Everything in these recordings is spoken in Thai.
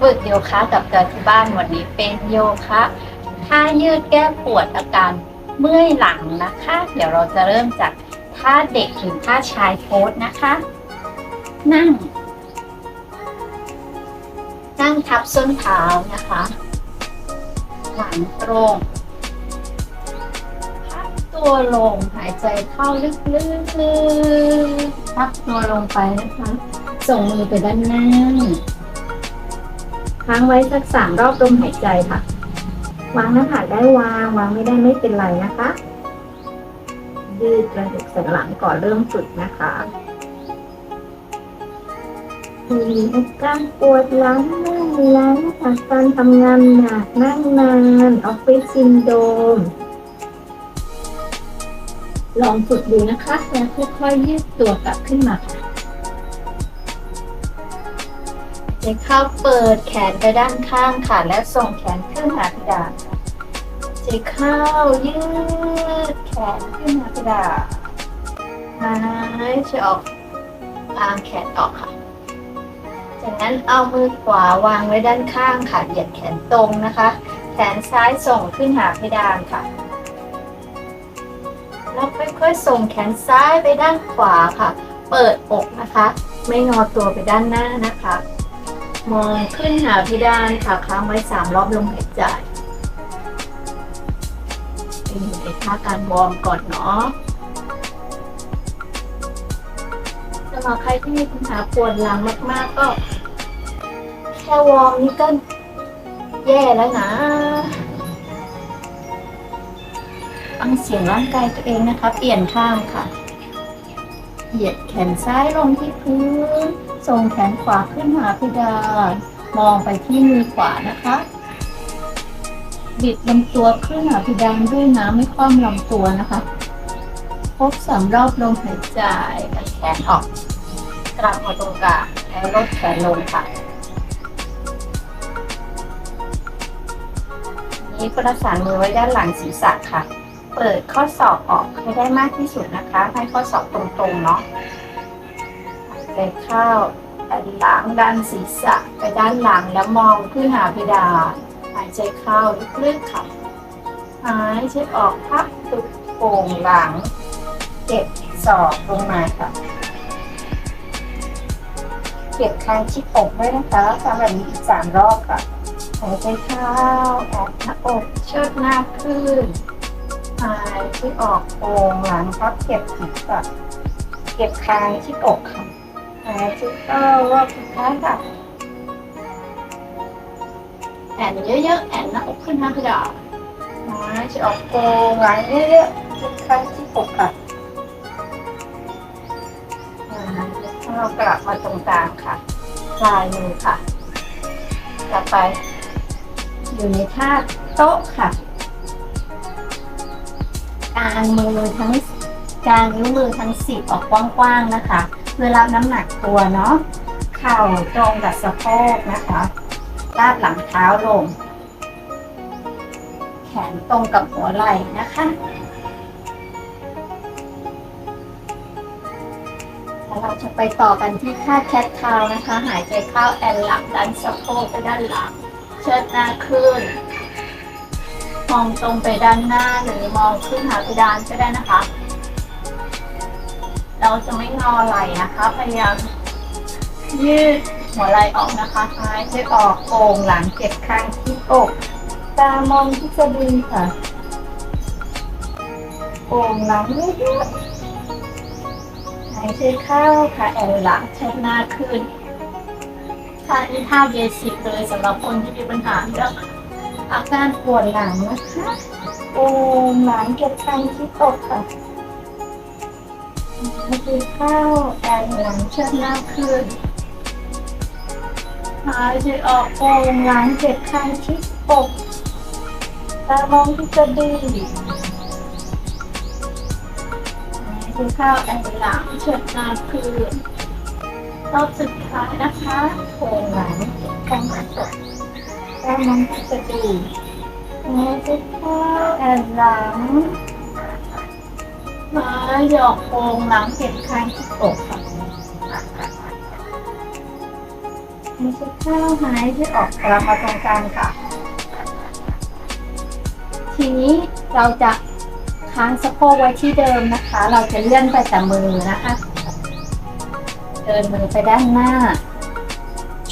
ฝึกโยคะกับเการที่บ้านวันนี้เป็นโยคะท่ายืดแก้ปวดอาการเมื่อยหลังนะคะ เดี๋ยวเราจะเริ่มจากท่าเด็กหรือท่าชายโพสนะคะ นั่ง นั่งทับส้นเท้านะคะ หลังตรงพับตัวลงหายใจเข้าลึกๆพับตัวลงไปนะคะ ส่งมือไปด้านหน้า ค้างไว้สักสามรอบลมหายใจค่ะ วางหน้าผากได้วาง วางไม่ได้ไม่เป็นไรนะคะ ยืดกระดูกสันหลังก่อนเริ่มฝึกนะคะมีอาการปวดหลังนั่งหลังจากการทำงานหนักนั่งนานออฟฟิศซินโดมลองฝึกดูนะคะแล้วค่อยๆยืดตัวกลับขึ้นมาค่ะ เจเข้าเปิดแขนไปด้านข้างค่ะ แล้วส่งแขนขึ้นหาเพดานเจเข้ายืดแขนขึ้นหาเพดานหายใจออกวางแขนออกค่ะ จากนั้นเอามือขวาวางไว้ด้านข้างค่ะ เหยียดแขนตรงนะคะ แขนซ้ายส่งขึ้นหาเพดานค่ะ แล้วค่อยๆส่งแขนซ้ายไปด้านขวาค่ะ เปิดอกนะคะ ไม่งอตัวไปด้านหน้านะคะ มองขึ้นหาเพดานค่ะค้างไว้สามรอบลมหายใจ เป็นอยู่ในท่าการวอร์มก่อนเนาะสำหรับใครที่มีปัญหาปวดหลังมาก ๆ ก็แค่วอร์มนี่ก็แย่แล้วนะฟังเสียงร่างกายตัวเองนะคะ เปลี่ยนข้างค่ะ เหยียดแขนซ้ายลงที่พื้น ส่งแขนขวาขึ้นหาเพดานมองไปที่มือขวานะคะบิดลำตัวขึ้นหาเพดานด้วยนะไม่คว่ำลำตัวนะคะครบสามรอบลมหายใจแขนออกกลับมาตรงกลางแล้วลดแขนลงค่ะนี้ประสานมือไว้ด้านหลังศีรษะค่ะ เปิดข้อศอกออกให้ได้มากที่สุดนะคะ ให้ข้อศอกตรงๆเนาะหายใจเข้า ดันหลังดันศีรษะไปด้านหลังแล้วมองขึ้นหาเพดานหายใจเข้าลึกๆค่ะหายใจออกพักตุกโป่งหลังเก็บศอกลงมาค่ะเก็บคางชิดอกไว้นะคะทำแบบนี้อีกสามรอบค่ะหายใจเข้าออกหน้าอกเชิดหน้าขึ้นหายใจออกโป่งหลังพับเก็บศีรษะเก็บคางที่อกค่ะายใจเข้ารอบสุดท้าค่ะแอนเยอะๆแอนหน้าอกขึ้นหน้ากระดาษหายใจออกโป่งหลังเยอะๆเก็บคางที่อกค่ะหายใจเข้ากลับมาตรงกลางค่ะลายมือค่ะ กลับไป อยู่ในท่าโต๊ะค่ะกางมือทั้งกางนิ้วมือทั้งสิบออกกว้างๆนะคะ พื่อรับน้ำหนักตัวเนาะเข่าตรงกับสะโพกนะคะลาดหลังเท้าลง แขนตรงกับหัวไหล่นะคะแล้วเราจะไปต่อกันที่ท่าแคทคาวนะคะ หายใจเข้าแอนหลังดันสะโพกไปด้านหลัง เชิดหน้าขึ้น มองตรงไปด้านหน้าหรือมองขึ้นหาเพดานก็ได้นะคะ เราจะไม่งอไหล่นะคะพยายามยืดหัวไหล่ออกนะคะหายใจออกโก่งหลังเก็บข้างที่อกตามองที่สะดือค่ะโก่งหลังเยอะๆหายใจเข้าค่ะแอนหลังเชิดหน้าขึ้นท่านี้ท่าเบสิกเลยสำหรับคนที่มีปัญหาเรื่องอาการปวดหลังนะคะโอ้หลังเก็บตังที่ตกค่ะ ให้ดูเข้าแอนหลังเชิดหน้าขึ้นหายใจออกโองหลังเก็บข้างที่ตกตามองที่กระดือเข้าแอนหลังเชิดหน้าขึ้นรอบสุดท้ายนะคะโผงหลังกองกระจกแก้มน้องจะดูแล้วจเข้าแอนหลัง มาหอกโป่งหลังเก็บคางที่อกค่ะไม่ใช่เข้าวหายที่ออกกลับมาตรงกลางค่ะ ทีนี้เราจะค้างสะโพกไว้ที่เดิมนะคะ เราจะเลื่อนไปแต่มือนะคะ เดินมือไปด้านหน้า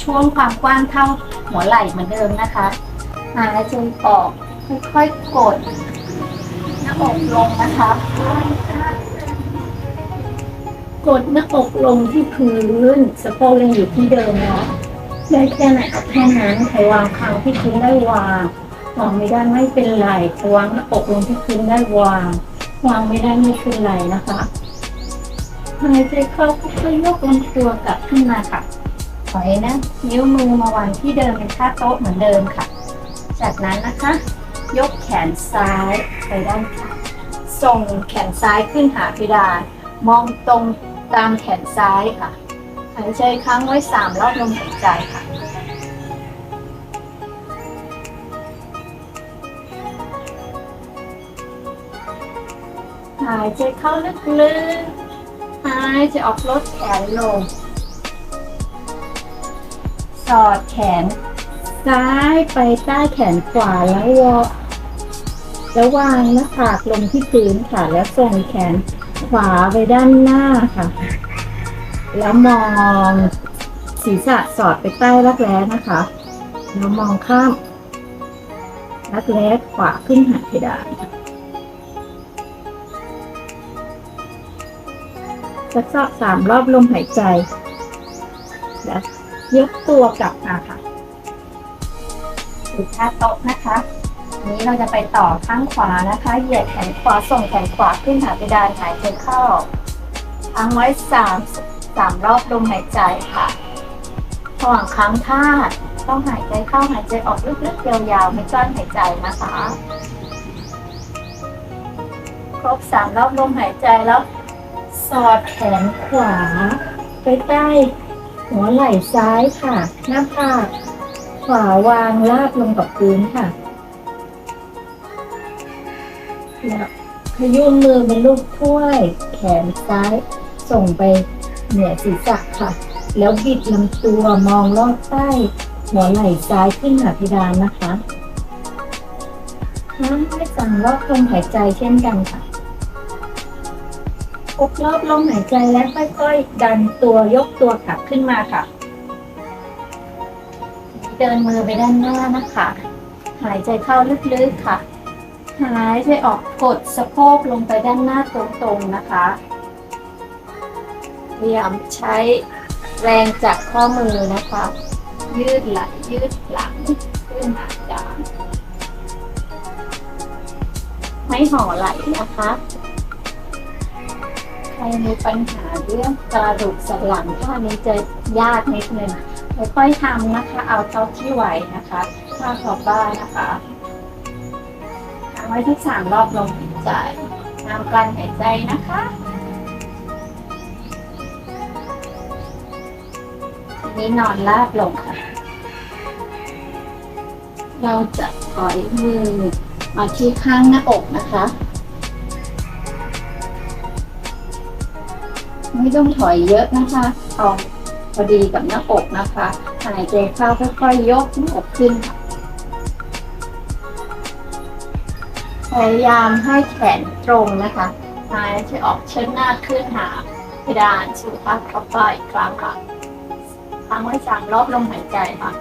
ช่วงความกว้างเท่าหัวไหล่เหมือนเดิมนะคะหายใจออกค่อยๆกด น้าอกลงนะคะกดหน้าอกลงที่พื้นสะโพกยังอยู่ที่เดิมเนาะได้แค่ไหนก็แค่นั้นใครวางคางที่พื้นได้วางวางไม่ได้ไม่เป็นไรวางหน้าอกลงที่พื้นได้วาง วางไม่ได้ไม่เป็นไรนะคะหายใจเข้าค่อยยกลำตัวกลับขึ้นมาค่ะถอยนะนิ้วมือมาวางที่เดิมเป็นท่าโต๊ะเหมือนเดิมค่ะ จากนั้นนะคะ ยกแขนซ้ายไปด้านข้าง ส่งแขนซ้ายขึ้นหาเพดาน มองตรงตามแขนซ้ายค่ะ หายใจค้างไว้สามรอบลมหายใจค่ะ หายใจเข้าลึกๆ หายใจออกลดแขนลง สอดแขนซ้ายไปใต้แขนขวาแล้ววอ แล้ววางหน้าผากลงที่พื้นค่ะ แล้วส่งแขนขวาไปด้านหน้าค่ะ แล้วมองศีรษะสอดไปใต้รักแร้นะคะ แล้วมองข้ามรักแร้ขวาขึ้นหาเพดานสักสักสามรอบลมหายใจ แล้วยกตัวกลับมาค่ะดูท่าโต๊ะนะคะ นี้เราจะไปต่อข้างขวานะคะ เหยียดแขนขวาส่งแขนขวาขึ้นหาเพดานหายใจเข้าค้างไว้สามสามรอบลมหายใจค่ะระหว่างค้างท่าต้องหายใจเข้าหายใจออกลึกๆยาวๆไม่กลั้นหายใจนะคะ ครบสามรอบลมหายใจแล้ว สอดแขนขวา ไปใต้หัวไหล่ซ้ายค่ะ หน้าผากขวาวางลาบลงกับพื้นค่ะ แล้วขยุ่มมือเป็นลูกถ้วย แขนซ้าย ส่งไปเหนือศีรษะค่ะ แล้วบิดลำตัวมองลอดใต้หัวไหล่ซ้ายขึ้นหาเพดานนะคะน้ำให้สั่งรอบลมหายใจเช่นกันค่ะครบรอบลมหายใจและค่อยๆ ดันตัวยกตัวกลับขึ้นมาค่ะ เดินมือไปด้านหน้านะคะ หายใจเข้าลึกๆค่ะ หายใจออกกดสะโพกลงไปด้านหน้าตรงๆนะคะ พยายามใช้แรงจากข้อมือนะคะ ยืดไหล่ยืดหลังขึ้นหาดานไม่ห่อไหล่นะคะใครมีปัญหาเรื่องกระดูกสันหลังท่านี้จะยากนิดนึงค่อยๆทำนะคะ เอาเท่าที่ไหวนะคะ ถ้าขอบบ้านนะคะ ไว้ที่สามรอบลมหายใจน้ำกลั้นหายใจนะคะทีนี้นอนลาบลงค่ะ เราจะถอยมือมาที่ข้างหน้าอกนะคะไม่ต้องถอยเยอะนะคะเอาพอดีกับหน้าอกนะคะหายใจเข้าค่อยๆยกหน้าอกขึ้นค่ะ พยายามให้แขนตรงนะคะหายใจออกเชิดหน้าขึ้นหาเพดานสูพักเข้าไปอีกครั้งค่ะค้างไว้สามรอบลมหายใจค่ะ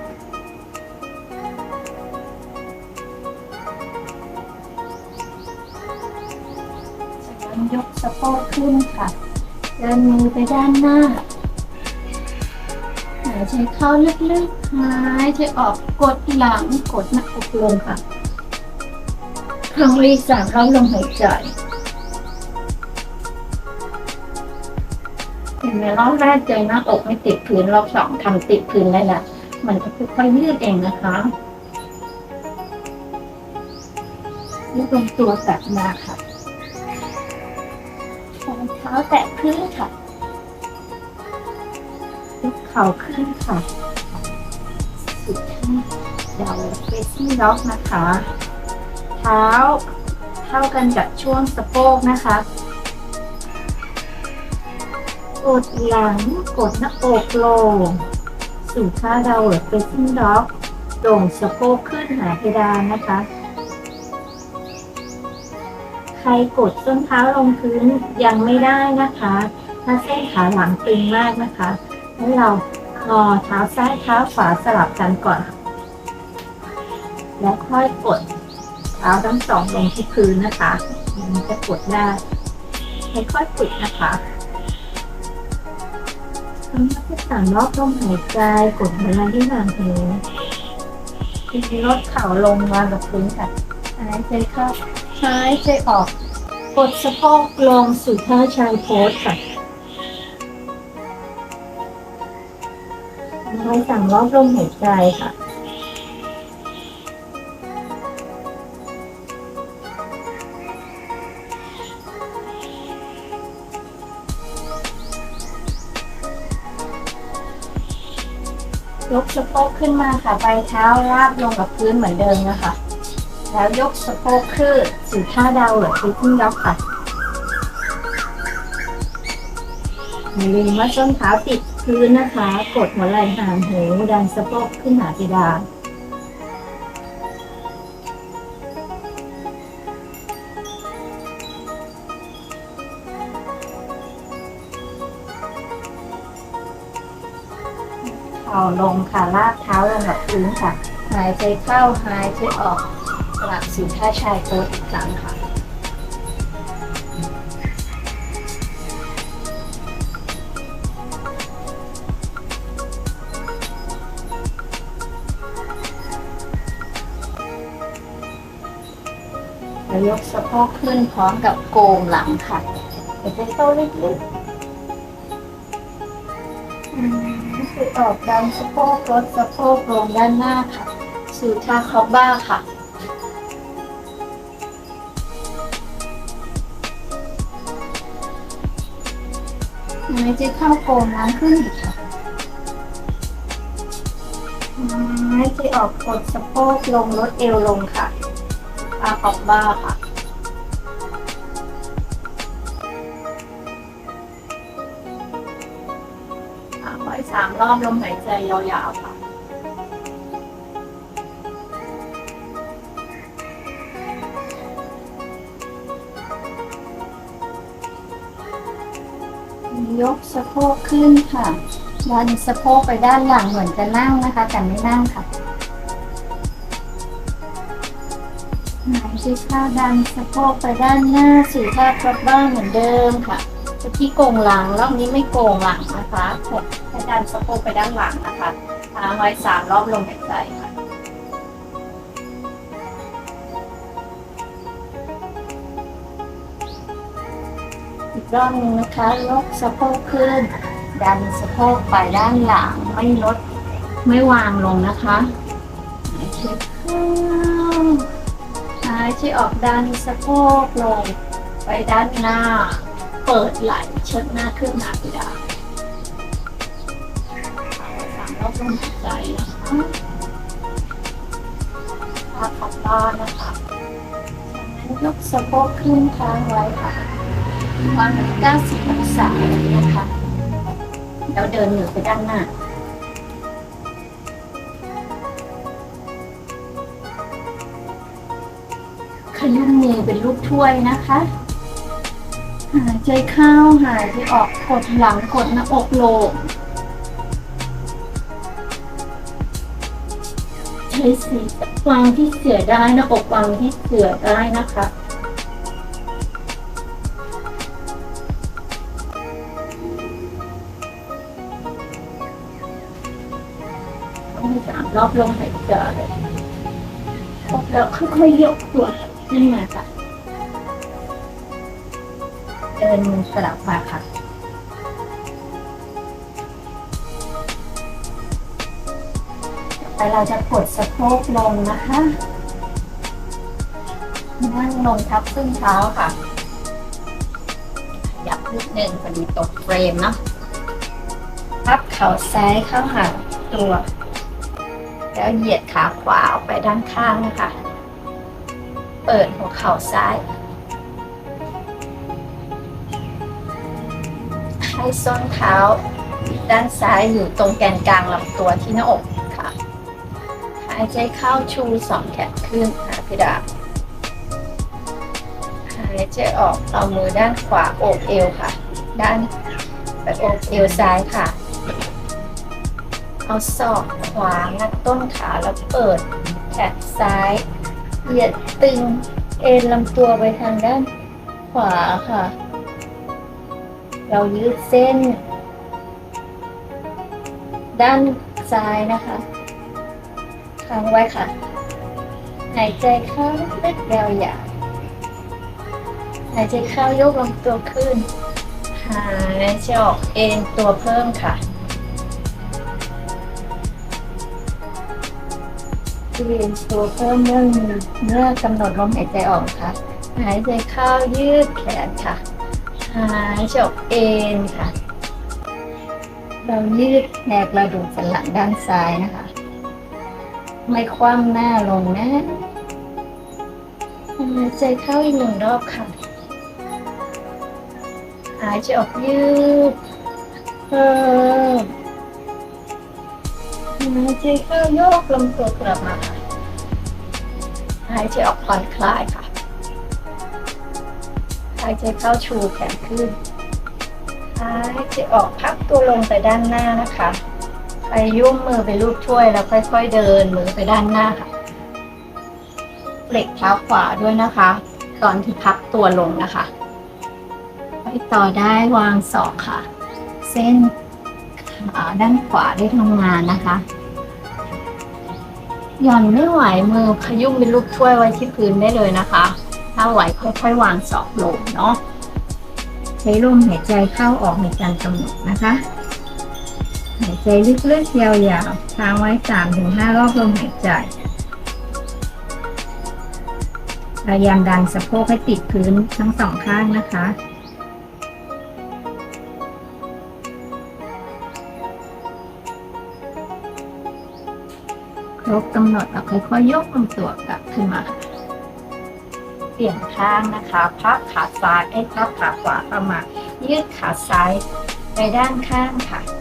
จากนั้นยกสะโพกขึ้นค่ะ เดินมือไปด้านหน้า หายใจเข้าลึกๆ หายใจออกกดหลังกดหน้าอกลงค่ะ ครั้งที่สามเข้าลมหายใจเห็นไหมรอบแรกเจอหน้าอกไม่ติดพื้นรอบสองทำติดพื้นได้ละมันจะค่อยๆยืดเองนะคะยืดลงตัวกลับมาค่ะรองเท้าแตะพื้นค่ะยกเข่าขึ้นค่ะสุดที่เดาเฟซี่ล็อกนะคะ ท้า เท่ากันกับช่วงสะโพกนะคะ กดหลังกดหน้าอกลง สู่ท่าดาวเฟซซิ่งด็อกโด่งสะโพกขึ้นหาเพดานนะคะ ใครกดส้นเท้าลงพื้นยังไม่ได้นะคะ ถ้าเส้นขาหลังตึงมากนะคะให้เรางอเท้าซ้ายเท้าขวาสลับกันก่อน แล้วค่อยกด เท้าทั้งสองลงที่พื้นนะคะมันจะกดได้ค่อยๆฝึกนะคะทำให้สามรอบลมหายใจกดเวลาที่ห่างหูทีนี้ลดเข่าลงมากับพื้นค่ะหายใจเข้าหายใจออก กดสะโพกลงสู่ท่าชายโพสค่ะทำให้สามรอบลมหายใจค่ะ สะโพกขึ้นมาค่ะ ใบเท้าราบลงกับพื้นเหมือนเดิมนะคะ แล้วยกสะโพกขึ้นสู่ท่าดาวหรือฟิตติ้งด็อกค่ะอย่าลืมว่าส้นเท้าติดพื้นนะคะ กดหัวไหล่ห่างหูดันสะโพกขึ้นหาเพดาน เข่าลงค่ะลากเท้าลงกับพื้นค่ะ หายใจเข้าหายใจออกสลับสู่ท่าชายโพสอีกครั้งค่ะแล้วยกสะโพกขึ้นพร้อมกับโกงหลังค่ะเดี๋ยวจะโต้ลึกๆ คืออกดันสะโพกลดสะโพกลงด้านหน้าค่ะ สู่ท่าคอบบ้าค่ะหายใจเข้าโกงน้ำขึ้นอีกค่ะหายใจออกกดสะโพกลงลดเอวลงค่ะทาคอบบ้าค่ะ อมลมหายใจยาวๆค่ะ ยกสะโพกขึ้นค่ะดันสะโพกไปด้านหลังเหมือนจะนั่งนะคะ แต่ไม่นั่งค่ะหายใจเข้าดันสะโพกไปด้านหน้าสู่ท่ากลับบ้านเหมือนเดิมค่ะเมื่อกี้โกงหลังรอบนี้ไม่โกงหลังนะคะก ดันสะโพกไปด้านหลังนะคะค้างไว้สามรอบลมหายใจค่ะอีกรอบหนึงนะคะยกสะโพกขึ้น ดันสะโพกไปด้านหลังไม่ลดไม่วางลงนะคะหายใจเข้าหายใจออกดันสะโพกลงไปด้านหน้า เปิดไหล่เชิดหน้าขึ้นหาเพดา นสามรอบลมหายใจนะคะภาขับบ้านนะคะจากนั้นยกสะโพกขึ้นค้างไว้ค่ะวามหนึ่งเก้าสิบองศานะคะแล้วเดินเหนือไปด้านหน้าขยุ่มมือเป็นรูปถ้วยนะคะ หายใจเข้าหายใจออกกดหลังกดหน้าอกโล ใช้สีวางที่เสือได้หน้าอกวางที่เสือได้นะคะ ต้องสามรอบลมหายใจแล้วค่อยๆยกตัวขึ้นมาค่ะ เดินมือสลับมาค่ะ ไปเราจะกดสะโพกลงนะคะนั่งลงทับส้นเท้าค่ะ ยับนิดนึงพอดีตกเฟรมเนาะพับเข่าซ้ายเข้าหาตัว แล้วเหยียดขาขวาออกไปด้านข้างนะคะ เปิดหัวเข่าซ้าย ให้ส้นเท้า ด้านซ้ายอยู่ตรงแกนกลางลำตัวที่หน้าอก หายใจเข้าชูสองแขนขึ้นหาเพดาหายใจออกเอามือด้านขวาโอบเอวค่ะ ด้านไปโอบเอวซ้ายค่ะ เอาศอกขวางัดต้นขาแล้วเปิดแขนซ้าย เหยียดตึงเอ็นลำตัวไปทางด้านขวาค่ะ เรายืดเส้น ด้านซ้ายนะคะ ค้างไว้ค่ะ หายใจเข้าลึกๆยาวๆหายใจเข้ายกลำตัวขึ้น หายใจออกเอ็นตัวเพิ่มค่ะเรียนตัวเพิ่มเมื่อเมื่อกำหนดลมหายใจออกค่ะ หายใจเข้ายืดแขนค่ะ หายใจออกเอ็นค่ะ เรายืดแนกระดูกสันหลังด้านซ้ายนะคะ ไม่คว่ำหน้าลงนะหายใจเข้าอีกหนึ่งรอบค่ะ หายใจออกยืดเพิ่มหายใจเข้าโยกลำตัวกลับมาค่ะหายใจออกผ่อนคลายค่ะ หายใจเข้าชูแขนขึ้น หายใจออกพับตัวลงไปด้านหน้านะคะ ไปยุ่มมือไปลูบถ้วยแล้วค่อย ๆ เดินมือไปด้านหน้าค่ะเปล็กเท้าขวาด้วยนะคะ ตอนที่พับตัวลงนะคะ ไปต่อได้วางศอกค่ะ เส้นขาด้านขวาได้ทำงานนะคะหย่อนไม่ไหวมือขยุ่มเป็นลูกถ้วยไว้ที่พื้นได้เลยนะคะ ถ้าไหวค่อยๆวางศอกลงเนาะใช้ลมหายใจเข้าออกในการกำหนดนะคะ ใจลึกๆยาวๆค้างไว้สามถึงห้ารอบลมหายใจพยายามดันสะโพกให้ติดพื้นทั้งสองข้างนะคะ ครบกำหนดเราค่อยๆยกลำตัวกลับขึ้นมา เปลี่ยนข้างนะคะพับขาซ้ายให้พับขาขวาเข้ามา ยืดขาซ้ายไปด้านข้างค่ะ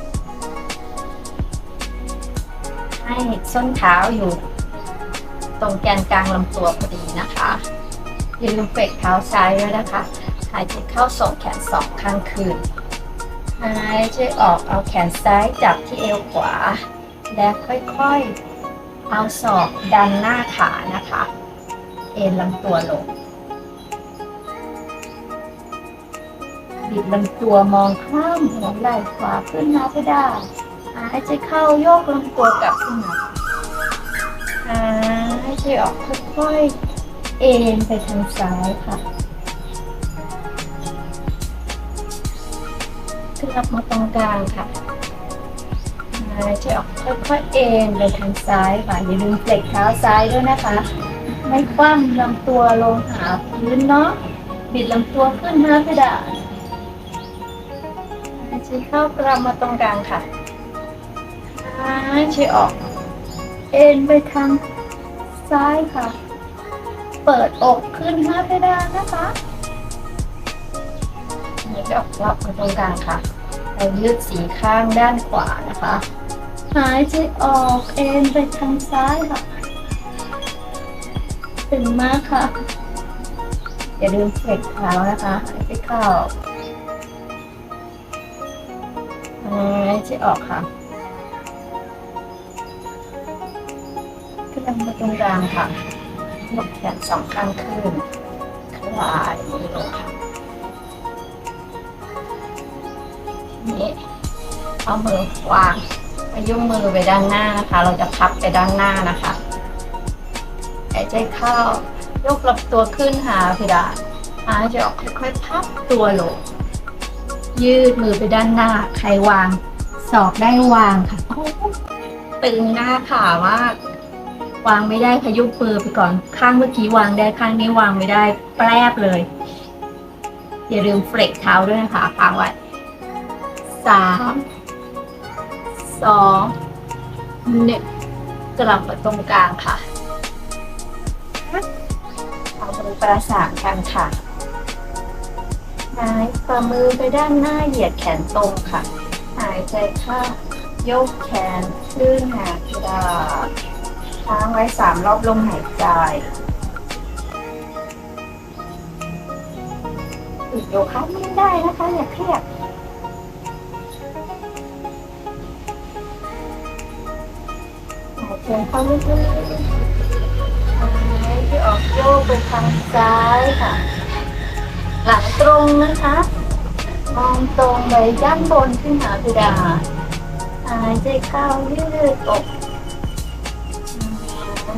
ให้ส้นเท้าอยู่ ตรงแกนกลางลำตัวพอดีนะคะอย่าลืมเฟกเท้าซ้ายด้วยนะคะ หายใจเข้าส่งแขนสองข้างคืน หายใจออกเอาแขนซ้ายจับที่เอวขวา และค่อยๆ เอาศอกดันหน้าขานะคะ เอ็นลำตัวลง บิดลำตัวมองข้ามหัวไหล่ขวาขึ้นมาก็ได้ หายใจเข้าโยกลำตัวกลับขึ้นมาหายใจออกค่อยๆ เอ็นไปทางซ้ายค่ะกลับมาตรงกลางค่ะหายใจออกค่อยๆ เอ็นไปทางซ้ายค่ะอย่าลืมเปลกเท้าซ้ายด้วยนะคะ ไม่คว่ำลำตัวลงหาพื้นเนาะ บิดลำตัวขึ้นน้าเพดานหายใจเข้ากลับมาตรงกลางค่ะ หายใจออก เอ็นไปทางซ้ายค่ะ เปิดอกขึ้นหน้าเพดานนะคะหายใจออกกลับตรงกลางค่ะ เรายืดสีข้างด้านขวานะคะ หายใจออกเอ็นไปทางซ้ายค่ะ ถึงมากค่ะ อย่าลืมเฟกเท้านะคะ หายใจเข้าหายใจออกค่ะ มาตรงกลางค่ะยกแขนสองข้างขึ้นคลายมือลงค่ะนี้เอามือวางไปยุ่งมือไปด้านหน้านะคะ เราจะพับไปด้านหน้านะคะหายใจเข้ายกลำตัวขึ้นหาเพดานหายใจออกค่อยๆพับตัวลงยืดมือไปด้านหน้า ใครวาง ศอกได้วางค่ะตึงหน้าขามาก วางไม่ได้ขยุบมือไปก่อนข้างเมื่อกี้วางได้ข้างนี้วางไม่ได้ แปรบเลย อย่าลืมเฟลกเท้าด้วยนะคะค้างไว้สามสองหนึ่งกลับมาตรงกลางค่ะเอามือประสานกันค่ะหายฝ่ามือไปด้านหน้าเหยียดแขนตรงค่ะ หายใจเข้ายกแขนขึ้นหากระดา ค้างไว้สามรอบลมหายใจอีกโยคะไม่ได้นะคะอย่าเครียดหายใจเข้าลึกๆหายใจออกโยกไปทางซ้ายค่ะ หลังตรงนะคะ มองตรงไปด้านบนขึ้นหาเพดานหายใจเข้ายืดอก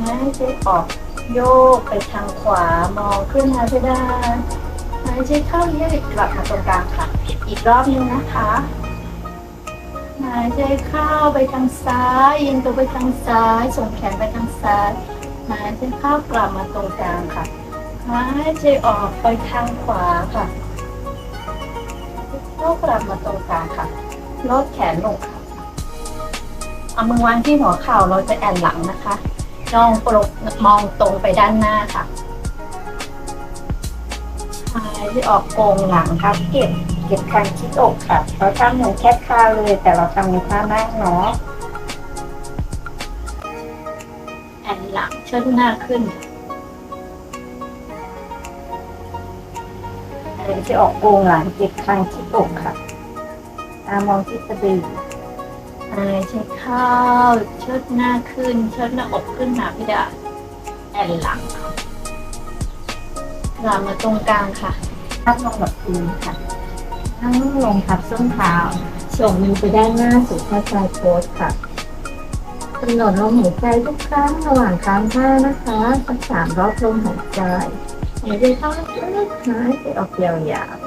หายใจออกโยกไปทางขวามองขึ้นหาเพดานหายใจเข้ายืดกลับมาตรงกลางค่ะ อีกรอบหนึงนะคะหายใจเข้าไปทางซ้ายยิงตัวไปทางซ้ายส่งแขนไปทางซ้ายหายใจเข้ากลับมาตรงกลางค่ะหายใจออกไปทางขวาค่ะโยกกลับมาตรงกลางค่ะลดแขนลงค่ะเอามือวางที่หัวเข่าเราจะแอนหลังนะคะ มองตรงมองตรงไปด้านหน้าค่ะหายใจออกโกงหลังครับ เก็บเก็บคางชิดอกค่ะ เราทำเหมือนแคทคาเลย แต่เราทำในท่านั่งเนาะแอนหลังเชิดหน้าขึ้นหายใจออกโกงหลังเก็บคางชิดอกค่ะตามองที่สะดือหายใจ เข้าเชิดหน้าขึ้น เชิดหน้าอกขึ้นหาพิดาแอนหลังค่ะกลับมาตรงกลางค่ะนั่งลงแบบพื้นค่ะ นั่งลงทับส้นเท้าส่งมือไปด้านหน้าสู่ท่าชายโพสค่ะกำหนดลมหายใจทุกครั้งระหว่างครั้งท่านะคะสักสามรอบลมหายใจหายใจเข้าลึกๆหายใจออกยาวๆ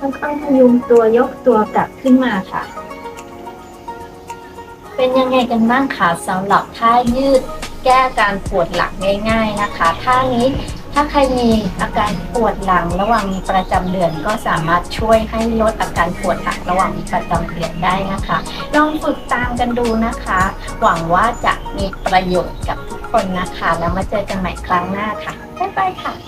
ค่อยๆพยุงตัวยกตัวกลับขึ้นมาค่ะ เป็นยังไงกันบ้างคะสำหรับท่ายืดแก้อาการปวดหลังง่าย ๆนะคะท่านี้ถ้าใครมีอาการปวดหลังระหว่างมีประจำเดือนก็สามารถช่วยให้ลดอาการปวดหลังระหว่างมีประจำเดือนได้นะคะ ลองฝึกตามกันดูนะคะ หวังว่าจะมีประโยชน์กับทุกคนนะคะ แล้วมาเจอกันใหม่ครั้งหน้าค่ะบ๊ายบายค่ะ